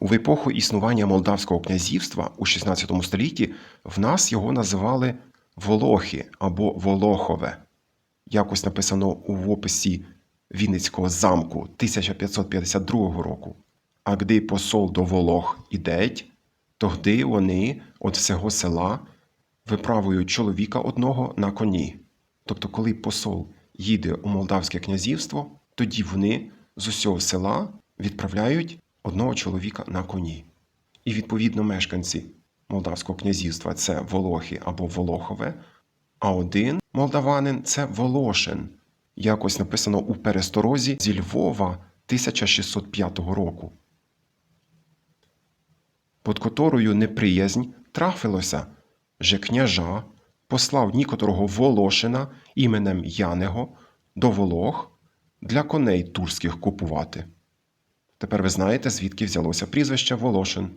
У епоху існування Молдавського князівства у 16 столітті в нас його називали Волохи або Волохове. Якось написано у описі Вінницького замку 1552 року. А гди посол до Волох ідеть, то гди вони від всього села виправують чоловіка одного на коні. Тобто, коли посол їде у Молдавське князівство, тоді вони з усього села відправляють одного чоловіка на коні. І відповідно мешканці Молдавського князівства це Волохи або Волохове, а один молдаванин це Волошин. Якось написано у пересторозі зі Львова 1605 року. Под которою неприязнь трафилося, же княжа послав нікотрого Волошина іменем Янего до Волох для коней турських купувати. Тепер ви знаєте, звідки взялося прізвище Волошин.